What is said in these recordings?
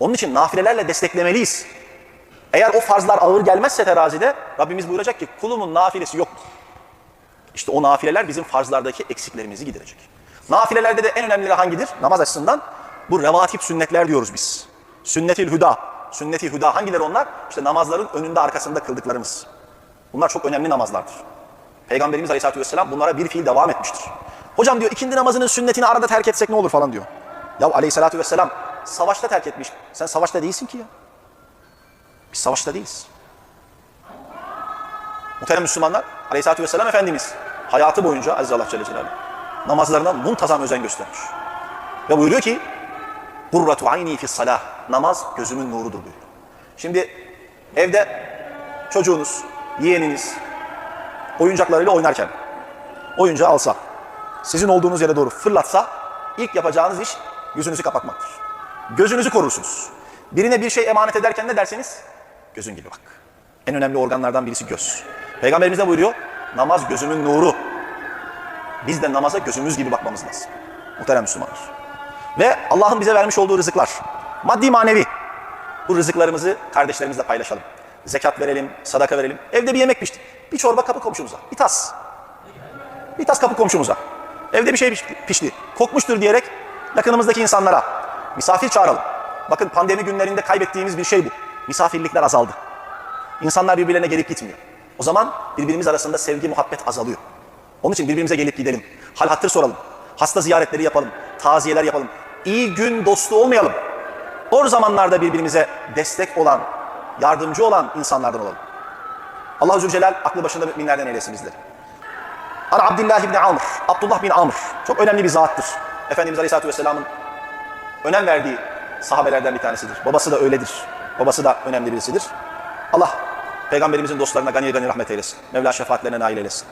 Onun için nafilelerle desteklemeliyiz. Eğer o farzlar ağır gelmezse terazide Rabbimiz buyuracak ki kulumun nafilesi yok. İşte o nafileler bizim farzlardaki eksiklerimizi giderecek. Nafilelerde de en önemlileri hangidir? Namaz açısından bu revatip sünnetler diyoruz biz. Sünnetil hüda. Sünneti hüda hangileri onlar? İşte namazların önünde arkasında kıldıklarımız. Bunlar çok önemli namazlardır. Peygamberimiz Aleyhisselatü Vesselam bunlara bir fiil devam etmiştir. Hocam diyor ikindi namazının sünnetini arada terk etsek ne olur falan diyor. Ya Aleyhisselatü Vesselam savaşta terk etmiş. Sen savaşta değilsin ki ya. Biz savaşta değiliz. Muhterem Müslümanlar, Aleyhisselatü Vesselam Efendimiz hayatı boyunca Aziz Allah Celle Celaluhu namazlarına muntazam özen göstermiş. Ve buyuruyor ki Kurratu ayni fi salah. Namaz gözümün nurudur buyuruyor. Şimdi evde çocuğunuz, yeğeniniz oyuncaklarıyla oynarken oyuncağı alsa, sizin olduğunuz yere doğru fırlatsa ilk yapacağınız iş yüzünüzü kapatmaktır. Gözünüzü korursunuz. Birine bir şey emanet ederken ne derseniz gözün gibi bak. En önemli organlardan birisi göz. Peygamberimiz de buyuruyor namaz gözümün nuru. Biz de namaza gözümüz gibi bakmamız lazım. Muhterem Müslümanlar. Ve Allah'ın bize vermiş olduğu rızıklar. Maddi manevi. Bu rızıklarımızı kardeşlerimizle paylaşalım. Zekat verelim, sadaka verelim. Evde bir yemek pişti. Bir çorba kapı komşumuza. Bir tas. Bir tas kapı komşumuza. Evde bir şey piş- pişti. Kokmuştur diyerek yakınımızdaki insanlara misafir çağıralım. Bakın pandemi günlerinde kaybettiğimiz bir şey bu. Misafirlikler azaldı. İnsanlar birbirlerine gelip gitmiyor. O zaman birbirimiz arasında sevgi, muhabbet azalıyor. Onun için birbirimize gelip gidelim. Hal hatır soralım. Hasta ziyaretleri yapalım. Taziyeler yapalım. İyi gün dostu olmayalım. Zor zamanlarda birbirimize destek olan, yardımcı olan insanlardan olalım. Allah Zülcelal aklı başında müminlerden eylesin bizleri. Ana Abdullah ibn Amr, Abdullah bin Amr. Çok önemli bir zattır. Efendimiz Aleyhisselatü Vesselam'ın önem verdiği sahabelerden bir tanesidir. Babası da öyledir. Babası da önemli birisidir. Allah Peygamberimizin dostlarına gani gani rahmet eylesin. Mevla şefaatlerine nail eylesin.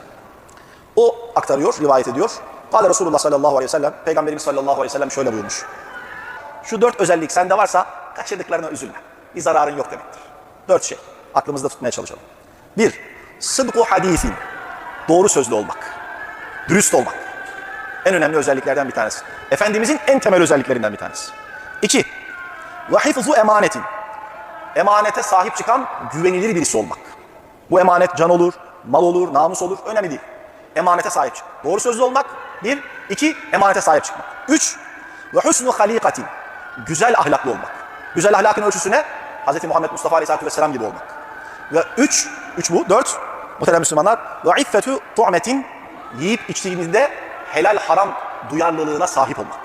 O aktarıyor, rivayet ediyor. Kale Resulullah sallallahu aleyhi ve sellem, Peygamberimiz sallallahu aleyhi ve sellem şöyle buyurmuş. Şu dört özellik sende varsa kaçırdıklarına üzülme. Bir zararın yok demektir. Dört şey. Aklımızda tutmaya çalışalım. Bir, sıdku hadisin. Doğru sözlü olmak. Dürüst olmak. En önemli özelliklerden bir tanesi. Efendimizin en temel özelliklerinden bir tanesi. İki, ve hifzu emanetin. Emanete sahip çıkan güvenilir birisi olmak. Bu emanet can olur, mal olur, namus olur, önemli değil. Emanete sahip çık. Doğru sözlü olmak, bir. iki emanete sahip çıkmak. Üç, ve husnu halikatin. Güzel ahlaklı olmak. Güzel ahlakın ölçüsü ne? Hz. Muhammed Mustafa Aleyhisselatü Vesselam gibi olmak. Ve üç, üç bu, dört, muhterem Müslümanlar, ve iffetü tu'metin, yiyip içtiğinizde helal haram duyarlılığına sahip olmak.